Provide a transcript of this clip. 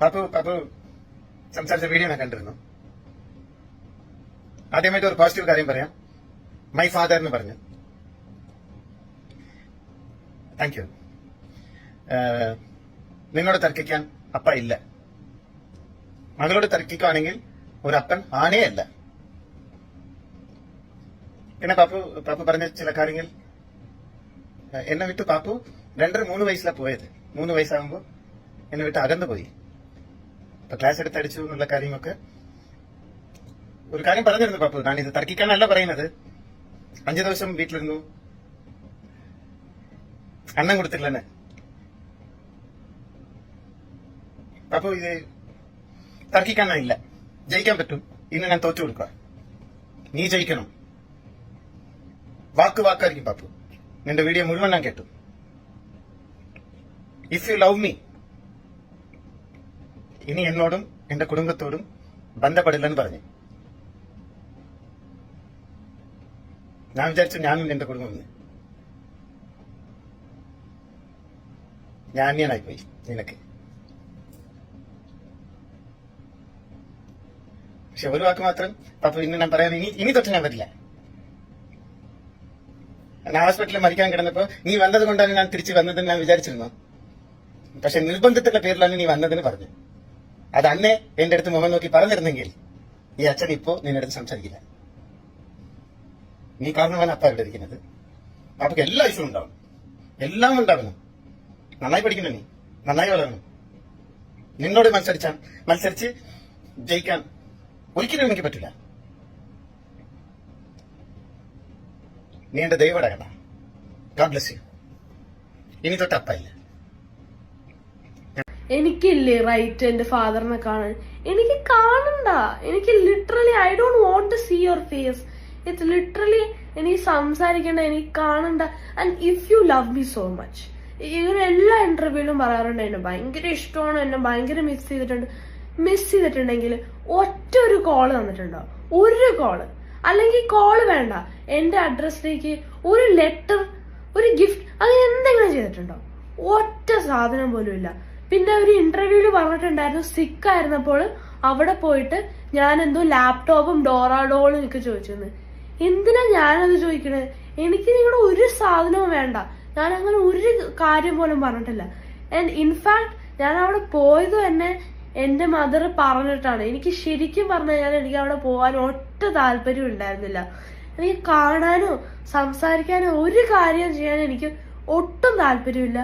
പാപ്പു പാപ്പു സംസാരിച്ച വീഡിയോ ഞാൻ കണ്ടിരുന്നു. ആദ്യമായിട്ട് ഒരു പോസിറ്റീവ് കാര്യം പറയാം. മൈ ഫാദർ എന്ന് പറഞ്ഞു. താങ്ക് യു നിങ്ങളോട് തർക്കിക്കാൻ അപ്പ ഇല്ല. മകളോട് തർക്കിക്കുകയാണെങ്കിൽ ഒരു അപ്പൻ ആണേ അല്ല. പിന്നെ പാപ്പു പാപ്പു പറഞ്ഞ ചില കാര്യങ്ങൾ. എന്നെ വിട്ട് പാപ്പു രണ്ടര മൂന്ന് വയസ്സിലാണ് പോയത്. മൂന്ന് വയസ്സാകുമ്പോൾ എന്നെ വിട്ട് അകന്നു പോയി. ഇപ്പൊ ക്ലാസ് എടുത്തടിച്ചു എന്നുള്ള കാര്യമൊക്കെ ഒരു കാര്യം പറഞ്ഞിരുന്നു പപ്പു ഞാൻ ഇത് തർക്കിക്കാനല്ല പറയുന്നത്. അഞ്ചു ദിവസം വീട്ടിലിരുന്നു. അന്നം കൊടുത്തില്ലെന്ന് പപ്പു ഇത് തർക്കിക്കാനില്ല ജയിക്കാൻ പറ്റും. ഇന്ന് ഞാൻ തോറ്റു കൊടുക്കുക. നീ ജയിക്കണം. വാക്ക് വാക്കായിരിക്കും പാപ്പു. നിന്റെ വീഡിയോ മുഴുവൻ ഞാൻ കേട്ടു. ഇഫ് യു ലവ് മീ ഇനി എന്നോടും എന്റെ കുടുംബത്തോടും ബന്ധപ്പെടില്ലെന്ന് പറഞ്ഞു. ഞാൻ വിചാരിച്ചു ഞാനും എന്റെ കുടുംബം. ഞാൻ അന്യനായി പോയി നിനക്ക്. പക്ഷെ ഒരു വാക്ക് മാത്രം പാപ്പു ഇന്ന് ഞാൻ പറയാൻ ഇനി ഇനി തൊട്ട് ഞാൻ പറ്റില്ല ഞാൻ ഹോസ്പിറ്റലിൽ മരിക്കാൻ കിടന്നപ്പോ നീ വന്നത് കൊണ്ടാണ് ഞാൻ തിരിച്ചു വന്നതെന്ന് ഞാൻ വിചാരിച്ചിരുന്നു. പക്ഷെ നിർബന്ധത്തിന്റെ പേരിലാണ് നീ വന്നതെന്ന് പറഞ്ഞു. അത് അന്നേ എന്റെ അടുത്ത് മുഖം നോക്കി പറഞ്ഞിരുന്നെങ്കിൽ ഈ അച്ഛൻ ഇപ്പോ നിന്റെ സംസാരിക്കില്ല. നീ കാരണമാണ് അപ്പ ഇവിടെ ഇരിക്കുന്നത്. അപ്പൊക്ക് എല്ലാ ഇഷ്യൂ ഉണ്ടാവും എല്ലാം ഉണ്ടാവണം. നന്നായി പഠിക്കണം നീ. നന്നായി വളരണം. നിന്നോട് മത്സരിച്ചാൽ മത്സരിച്ച് ജയിക്കാൻ ഒരിക്കലും എനിക്ക് പറ്റില്ല. നീ എന്റെ ദൈവടകട ഗോഡ് ബ്ലസ് യു ഇനി തൊട്ട് അപ്പയില്ല എനിക്കില്ലേ റൈറ്റ് എന്റെ ഫാദറിനെ കാണാൻ? എനിക്ക് കാണണ്ട. എനിക്ക് literally I don't want to see your face it's literally എനിക്ക് സംസാരിക്കണ്ട എനിക്ക് കാണണ്ട. And if you love me so much ഇങ്ങനെ എല്ലാ ഇന്റർവ്യൂവിലും പറയാറുണ്ട് എന്നെ ഭയങ്കര ഇഷ്ടമാണ് എന്നെ ഭയങ്കര മിസ് ചെയ്തിട്ടുണ്ട്. മിസ് ചെയ്തിട്ടുണ്ടെങ്കിൽ ഒറ്റ ഒരു കോൾ തന്നിട്ടുണ്ടോ? ഒരു കോൾ അല്ലെങ്കിൽ കോൾ വേണ്ട. എന്റെ അഡ്രസ്സിലേക്ക് ഒരു ലെറ്റർ ഒരു ഗിഫ്റ്റ് അങ്ങനെ എന്തെങ്കിലും ചെയ്തിട്ടുണ്ടോ? ഒറ്റ സാധനം പോലും ഇല്ല. പിന്നെ ഒരു ഇന്റർവ്യൂവിൽ പറഞ്ഞിട്ടുണ്ടായിരുന്നു സിക്ക് ആയിരുന്നപ്പോൾ അവിടെ പോയിട്ട് ഞാൻ എന്തോ ലാപ്ടോപ്പും ഡോറാഡോളും ഒക്കെ ചോദിച്ചെന്ന് എന്തിനാ ഞാനത് ചോദിക്കണത് എനിക്ക് നിങ്ങളുടെ ഒരു സാധനവും വേണ്ട. ഞാൻ അങ്ങനെ ഒരു കാര്യം പോലും പറഞ്ഞിട്ടില്ല. ആൻഡ് ഇൻഫാക്ട് ഞാൻ അവിടെ പോയത് തന്നെ എന്റെ മദർ പറഞ്ഞിട്ടാണ്. എനിക്ക് ശരിക്കും പറഞ്ഞു കഴിഞ്ഞാൽ എനിക്ക് അവിടെ പോകാൻ ഒറ്റ താല്പര്യം ഉണ്ടായിരുന്നില്ല. എനിക്ക് കാണാനോ സംസാരിക്കാനോ ഒരു കാര്യം ചെയ്യാനോ എനിക്ക് ഒട്ടും താല്പര്യമില്ല